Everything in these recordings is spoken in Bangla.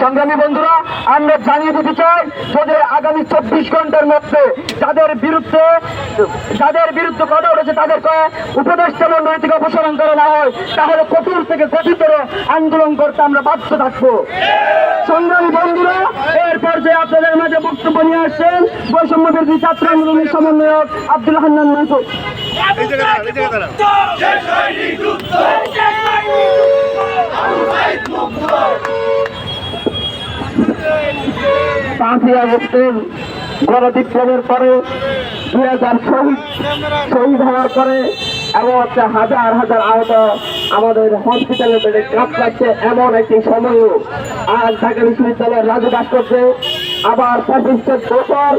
সংগ্রামী বন্ধুরা আমরা জানিয়ে দিতে চাই যদি আগামী চব্বিশ ঘণ্টার মধ্যে যাদের বিরুদ্ধে যাদের বিরুদ্ধে কথা উঠেছে তাদেরকে উপদেষ্টা মন্ডলী থেকে অপসারণ করা না হয় তাহলে কঠোর থেকে কঠিতর আন্দোলন করতে আমরা বাধ্য থাকব। সংগ্রামী বন্ধুরা এর যে আপনাদের মাঝে বক্তব্য নিয়ে আসছেন বৈষম্য বিরোধী ছাত্র আন্দোলনের সমন্বয়ক আব্দুল হান্নান মাসুদ পাঁচই আগস্টের গণবিপ্লবের পরে দুই হাজার শহীদ শহীদ হওয়ার পরে এবং হচ্ছে হাজার হাজার আহত আমাদের হসপিটালে বেড়ে কাজ পাচ্ছে এমন একটি সময়ও। আজ ঢাকা বিশ্ববিদ্যালয়ের রাজু ভাস্কর্যে আবার ফ্যাসিস্টের দোষর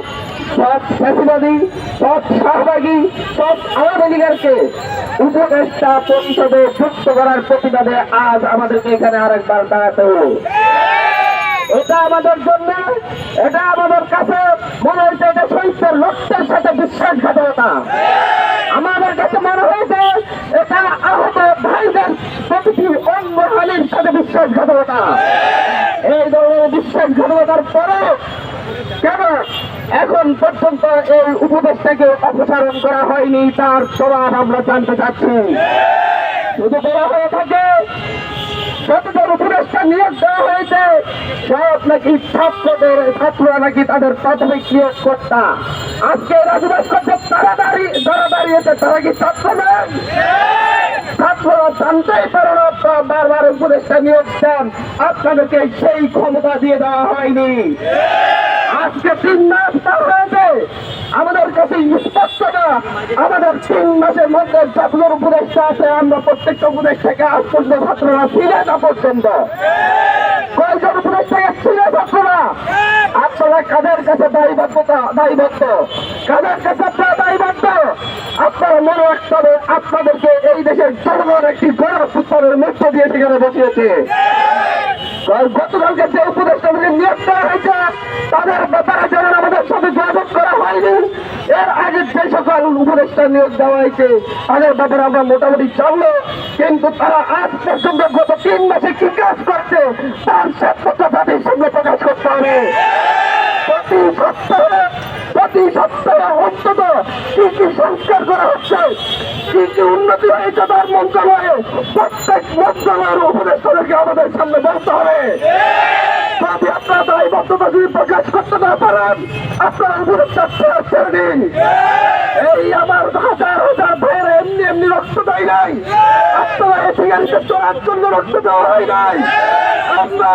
সব ফ্যাসিবাদী সব সহভাগী সব আওয়ামী উপদেষ্টা পরিষদে যুক্ত করার প্রতিবাদে আজ আমাদেরকে এখানে আরেকবার দাঁড়াতে এটা আমাদের জন্য, এটা আমাদের কাছে মনে হয়েছে এটা শহীদের লক্ষ্যের সাথে বিশ্বাসঘাতকতা। আমাদের কাছে মনে হয়েছে এটা আহত ভাইদের সাথে বিশ্বাসঘাতকতা। এই ধরনের বিশ্বাসঘাতকতার কেন এখন পর্যন্ত এই উপদেশটাকে অপসারণ করা হয়নি, তার প্রভাব আমরা জানতে চাচ্ছি। শুধু বলা হয়ে থাকে যতজন উপদেষ্টা নিয়োগ দেওয়া হয়েছে সব নাকি ছাত্রদের, ছাত্ররা নাকি তাদের প্রাথমিক নিয়োগ কর্তা আজকে রাজু ভাস্কর্যের তারা দাঁড়িয়ে যারা দাঁড়িয়েছে, তারা কি ছাত্র নেন ছাত্ররা জানতেই পারে না বারবার উপদেষ্টা নিয়োগ দেন। আপনাদেরকে সেই ক্ষমতা দিয়ে দেওয়া হয়নি। আজকে তিন মাস পার হয়েছে আমাদের কাছে স্পষ্ট না, আমাদের তিন মাসের মধ্যে যতগুলো উপদেষ্টা আছে, আমরা প্রত্যেকটা উপদেষ্টাকে আজ পর্যন্ত ছাত্ররা ছিলেন না পর্যন্ত। কয়েকজন উপদেষ্টাকে ছিলেন ছাত্ররা আপনারা কাদের কাছে দায়বদ্ধতা দায়বদ্ধ? কাদের কাছে আপনারা দায়বদ্ধ? আপনারা মনে রাখতে হবে, আপনাদেরকে এই দেশের জনগণ একটি গৌরব উত্তরের মধ্য দিয়ে সেখানে বসিয়েছে। গতকালকে যে উপদেষ্টাদের নিয়োগ দেওয়া হয়েছে, তাদের ব্যাপারে যেমন আমাদের সাথে যোগাযোগ করা হয়নি। এর আগে যে সকল উপদেষ্টা নিয়োগ দেওয়া হয়েছে, তাদের ব্যাপারে আমরা মোটামুটি জানলো কিন্তু তারা আজ পর্যন্ত গত তিন মাসে কি কাজ করছে, তার শ্বেতপত্র তাদের সঙ্গে প্রকাশ করতে হবে। প্রতি সপ্তাহে প্রতি সপ্তাহে অন্তত কি কি সংস্কার করা হচ্ছে, কি কি উন্নতি হয়েছে তার মন্ত্রণালয়ে মন্ত্রণালয়ের উপদেষ্টাদেরকে আমাদের সামনে বলতে হবে। যদি প্রকাশ করতে না দিন। এই আমার হাজার হাজার এমনি এমনি রক্ত দেয় নাই। জন্য রক্ত দেওয়া হয় নাই। আমরা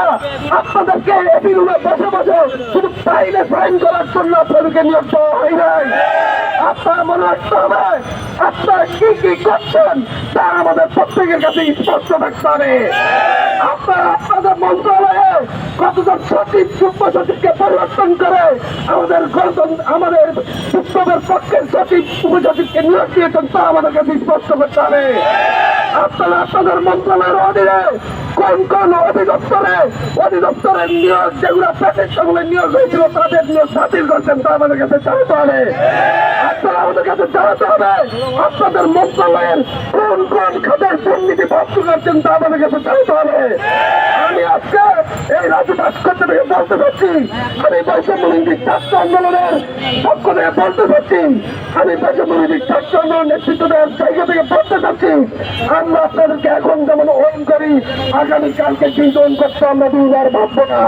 আপনাদেরকে বসে বসে শুধু ফাইলে ফাইন করার জন্য আপনাদেরকে নিয়োগ দেওয়া হয় নাই। আপনার মনে রাখতে হবে আপনারা কি কি করছেন তা আমাদের প্রত্যেকের কাছে স্পষ্ট থাকতে হবে। আপনারা আপনাদের মন্ত্রণালয়ে কতজন সচিব যুগ্ম সচিবকে পরিবর্তন করে আমাদের আমাদের বিপ্লবের পক্ষের সচিব, উপসচিবকে নিয়োগ দিয়েছেন তা আমাদের কাছে স্পষ্ট করতে হবে। আপনারা আপনাদের মন্ত্রণালয়ের অধীনে কোন কোন অধিদপ্তরে, অধিদপ্তরের নিয়োগ যেগুলো প্রতিষ্ঠাগুলো নিয়োগ হয়েছিল, তাদের নিয়োগ বাতিল করছেন তা আমাদের কাছে জানাতে হবে। আপনারা আমাদের কাছে জানাতে হবে, আপনাদের মন্ত্রণালয়ের কোন কোন খাতের দুর্নীতি ভক্ত করছেন তা আমাদের কাছে জানাতে হবে। আমি আজকে এই রাজ্য ভাস্কর্য থেকে বলতে চাচ্ছি আমি বৈষম্যবিন্দী ছাত্র আন্দোলনের পক্ষ থেকে বলতে চাচ্ছি আমি বৈষম্যবিন্দী ছাত্র আন্দোলন নেতৃত্ব দেওয়ার জায়গা থেকে বলতে চাচ্ছি আমরা আপনাদেরকে এখন যেমন ওন করি আগামীকালকে কিন্তু ওন করতে আমরা দুবার ভাববো না।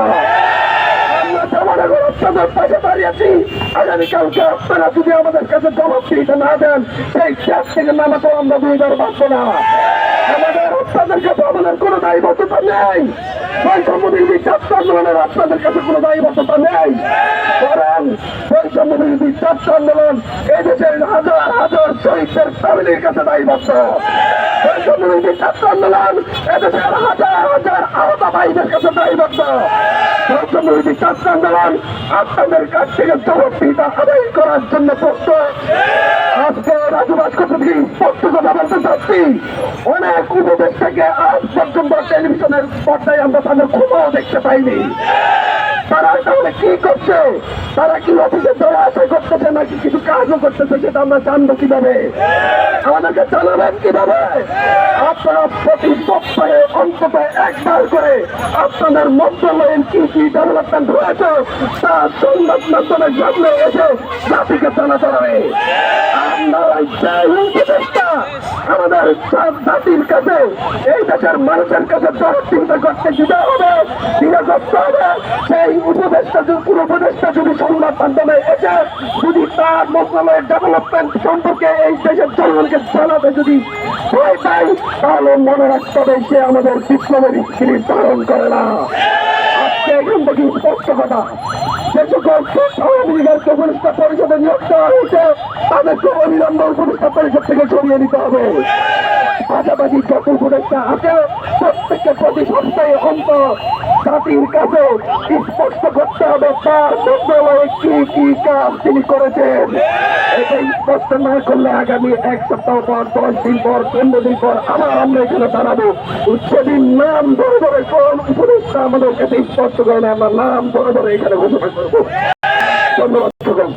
আগামীকালকে আপনারা যদি আমাদের কাছে জবাব দিতে না দেন, সেই ক্যাশ থেকে নামাতেও আমরা দুইবার ভাববো না। আপনাদের কাছে আমাদের কোনো দায়বদ্ধতা নেই। বৈষম্যবিরোধী ছাত্র আন্দোলনের আপনাদের কাছে কোনো নেই। বৈষম্যবিরোধী ছাত্র আন্দোলন দেশের হাজার হাজার শহীদদের ফ্যামিলির কাছে দায়বদ্ধ। বৈষম্যবিরোধী ছাত্র আন্দোলন হাজার হাজার আহত ভাইদের কাছে দায়বদ্ধ। বৈষম্যবিরোধী ছাত্র আন্দোলন আপনাদের কাছ থেকে জবাবদিহিতা আদায় করার জন্য প্রস্তুত। আজকে রাজু ভাস্কর্য থেকে স্পষ্ট কথা বলতে চাচ্ছি অনেক উপদেশ থেকে আজ পর্যন্ত টেলিভিশনের পর্দায় আমরা তাদের ক্ষমাও দেখতে পাইনি। তারা তাহলে কি করছে? তারা কি অফিসে ধরে আসা করতেছে নাকি কিছু কাজও করতেছে সেটা আমরা জানব কীভাবে? আমাদেরকে জানাবেন কীভাবে? আপনারা প্রতি সপ্তাহে অন্তত একবার করে আপনাদের মন্ত্রণালয়ের কি কি ডেভেলপমেন্ট হয়েছে, তা সংবাদ মাধ্যমের সামনে এসে জাতিকে জানাতে হবে। আমাদের সব জাতির কাছে এই দেশের মানুষের কাছে চিন্তা করতে দিতে হবে দিনে করতে হবে সেই উপদেষ্টা উপদেষ্টা যদি সংবাদ মাধ্যমে এসে যদি তার মন্ত্রণালয়ের ডেভেলপমেন্ট সম্পর্কে এই দেশের জনগণকে জানাতে যদি ভয় পাই তাহলে মনে রাখতে হবে সে আমাদের বিপ্লবের স্ত্রী ধারণ করে না আজকে এখান থেকে স্পষ্ট কথা যে সকল লীগের উপদেষ্টা পরিষদে নিয়োগ দেওয়া হয়েছে তাদেরকে অবিলম্বে উপদেষ্টা পরিষদ থেকে সরিয়ে নিতে হবে। পাশাপাশি যত উপদেষ্টা আছে প্রত্যেকের প্রতি সপ্তাহে অন্তর জাতির কাছে স্পষ্ট করতে হবে তার মন্ত্রণালয়ে কি কি কাজ তিনি করেছেন। এটা স্পষ্ট না করলে আগামী এক সপ্তাহ পর, দশ দিন পর, পনেরো দিন পর আবার আমরা এখানে দাঁড়াবো। সেদিন নাম ধরে ধরে কোন উপদেষ্টা আমাদের কাছে স্পষ্ট করে আমরা নাম ধরে ধরে এখানে ঘোষণা করব ধন্যবাদ সকল।